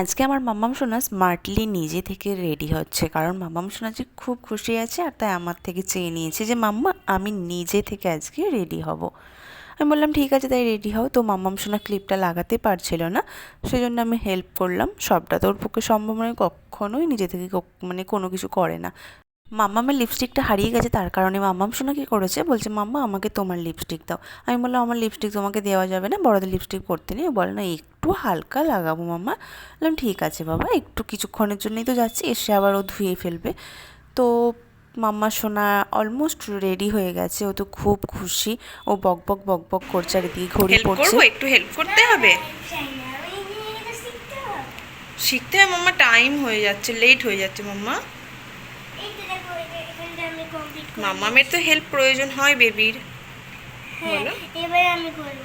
আজকে আমার মাম্মাম সোনা স্মার্টলি নিজে থেকে রেডি হচ্ছে। কারণ মাম্মাম সোনা যে খুব খুশি আছে আর তাই আমার থেকে চেয়ে নিয়েছে যে, মাম্মা, আমি নিজে থেকে আজকে রেডি হব। আমি বললাম, ঠিক আছে, তাই রেডি হও। তো মাম্মাম সোনা ক্লিপটা লাগাতে পারছিল না। সেই জন্য আমি হেল্প করলাম। সবটা তো ওর পক্ষে সম্ভব নয়, কখনোই নিজে থেকে মানে কোনো কিছু করে না। মাম্মামের লিপস্টিকটা হারিয়ে গেছে তার কারণে মাম্মাম শোনা কী করেছে? বলছে মাম্মা আমাকে তোমার লিপস্টিক দাও। আমি বললাম আমার লিপস্টিক তোমাকে দেওয়া যাবে না বড়দের লিপস্টিক পরতে নেই। বলে না একটু হালকা লাগাবো মাম্মা। বললাম ঠিক আছে বাবা একটু কিছুক্ষণের জন্যই তো যাচ্ছি। এসে আবার ও ধুয়ে ফেলবে। তো মাম্মা সোনা অলমোস্ট রেডি হয়ে গেছে ও তো খুব খুশি। ও বক বক বক বক করছে আর এদিকে ঘড়ি পড়ছে। একটু হেল্প করতে হবে? শিখতে হবে মাম্মা টাইম হয়ে যাচ্ছে লেট হয়ে যাচ্ছে মাম্মা। মাম্মামের তো হেল্প প্রয়োজন হয় বেবির বলো। এবার আমি করব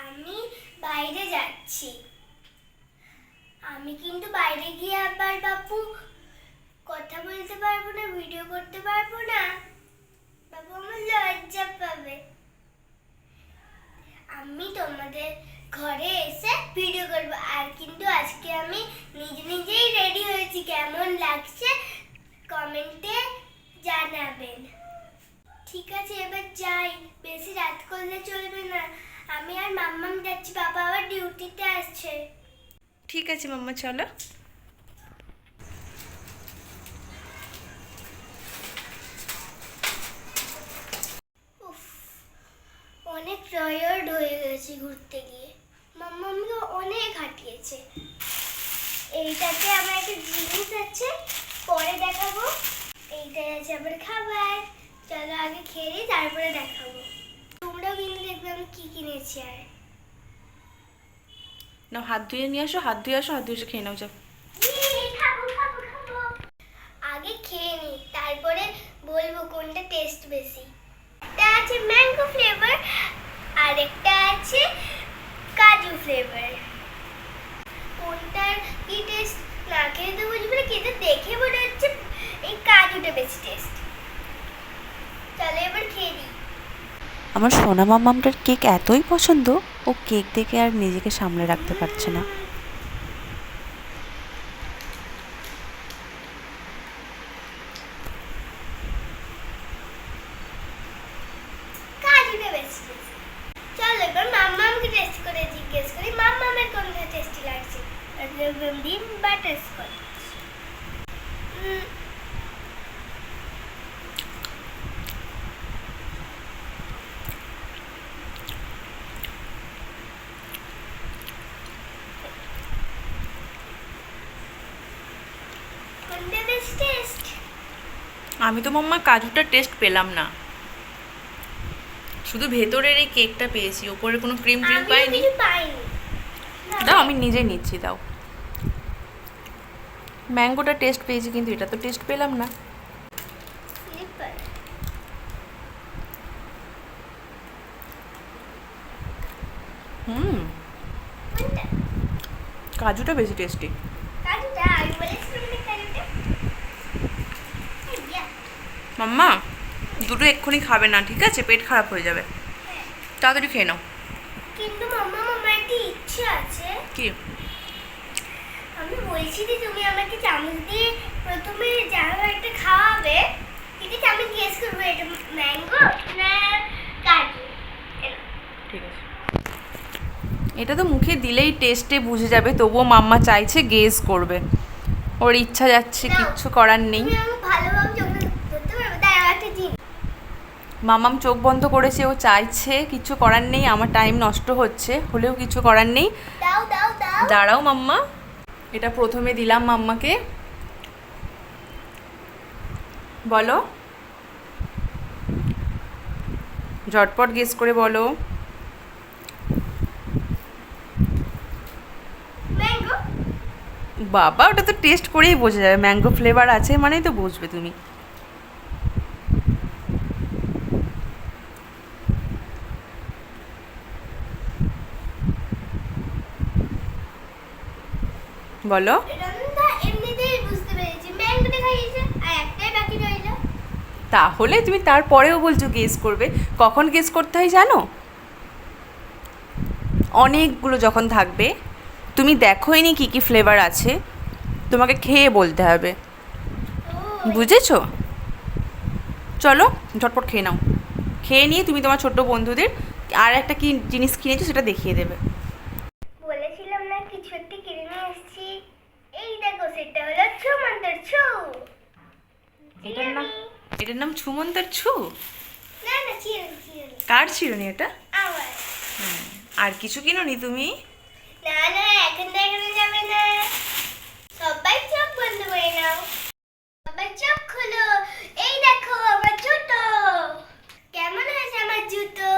আমি বাইরে যাচ্ছি। আমি কিন্তু বাইরে গিয়ে আবার বাপু কথা বলতে পারব না ভিডিও করতে পারব না। বাবু আমার লজ্জা পাবে। আমি তোমাদের ঘরে এসে ভিডিও করব। আর কিন্তু আজকে আমি নিজে নিজেই রেডি হয়েছি। কেমন লাগছে কমেন্টে জানাবেন। ঠিক আছে এবার যাই। বেশি রাত করলে চলবে না। আমি আর মাম্মাম যাচ্ছি। বাবা আবার ডিউটিতে আসছে ঠিক আছে মাম্মা চলো। উফ অনেক টায়ার্ড হয়ে গেছি ঘুরতে গিয়ে। আমাকে অনেক হাঁটিয়েছে। এইটাতে আমার একটা জিনিস আছে পরে দেখাবো। এইটাই আছে আবার খাবার। চলো আগে খেয়ে নিই, তারপরে দেখাবো। তোমরাও কিন্তু দেখবে আমি কি কিনেছি আর। না হাত ধুয়ে নিয়ে আসো হাত ধুয়ে আসো হাত ধুয়ে এসে খেয়ে নাও যাও। ইয়ে, আগে খেয়ে নি তারপরে বলব কোনটা টেস্ট বেশি। একটা আছে ম্যাঙ্গো ফ্লেভার আর একটা আছে ফ্লেভার কোনটার কি টেস্ট না খেয়ে তো বুঝবে না কিন্তু দেখে মনে হচ্ছে এই কাজুটা বেশি টেস্ট তাহলে এবার খেয়ে নিই। আমার সোনা মামামটার কেক এতই পছন্দ, ও কেক দেখে আর নিজেকে সামলে রাখতে পারছে না কাজুটা বেশি টেস্ট চলো এবার মাম্মামকে টেস্ট করে জিজ্ঞেস করি মাম্মামের কোনটা টেস্টি লাগছে বাটার স্কচ কোনটা বেশি আমি তো মাম্মা কাজুটা টেস্ট পেলাম না। শুধু ভেতরের এই কেকটা পেয়েছি ওপরে কোনো ক্রিম ক্রিম পাইনি। দাও আমি নিজে নিচ্ছি দাও। ম্যাঙ্গোটা টেস্ট পেয়েছি কিন্তু এটা তো টেস্ট পেলাম না। হুম। কাজুটা বেশি টেস্টি। মাম্মা দুটো এক্ষুনি খাবে না ঠিক আছে? পেট খারাপ হয়ে যাবে। তাড়াতাড়ি খেয়ে নাও। কিন্তু মাম্মা আমার একটা ইচ্ছে আছে। কি? আমি বলছি যে তুমি আমাকে চামচ দিয়ে প্রথমে যারা একটা খাওয়াবে। ঠিক আছে আমি গেস করব এটা ম্যাঙ্গো না কাজু। ঠিক আছে। এটা তো মুখে দিলেই টেস্টে বুঝে যাবে তবুও মাম্মা চাইছে গেস করবে। ওর ইচ্ছা যাচ্ছে কিচ্ছু করার নেই। মামাম চোখ বন্ধ করেছে ও চাইছে কিছু করার নেই আমার টাইম নষ্ট হচ্ছে হলেও কিছু করার নেই। দাঁড়াও মাম্মা। এটা প্রথমে দিলাম মাম্মাকে। বলো। ঝটপট গেস করে বলো। বাবা ওটা তো টেস্ট করেই বোঝা যাবে। ম্যাঙ্গো ফ্লেভার আছে মানেই তো বুঝবে তুমি। বলো। তাহলে তুমি তারপরেও বলছো গেস করবে। কখন গেস করতে হয় জানো? অনেকগুলো যখন থাকবে তুমি দেখোই নি কী কী ফ্লেভার আছে। তোমাকে খেয়ে বলতে হবে। বুঝেছ? চলো ঝটপট খেয়ে নাও। খেয়ে নিয়ে তুমি তোমার ছোট্ট বন্ধুদের আর একটা কী জিনিস কিনেছো সেটা দেখিয়ে দেবে। এটার নাম এটার নাম ছুমন্তর ছু কার চিরুনি এটা? আর কিছু কিনো নি তুমি? না না এখন যাবে না। সবাই সবাই খোলো। এই দেখো আমার জুতো। কেমন আমার জুতো?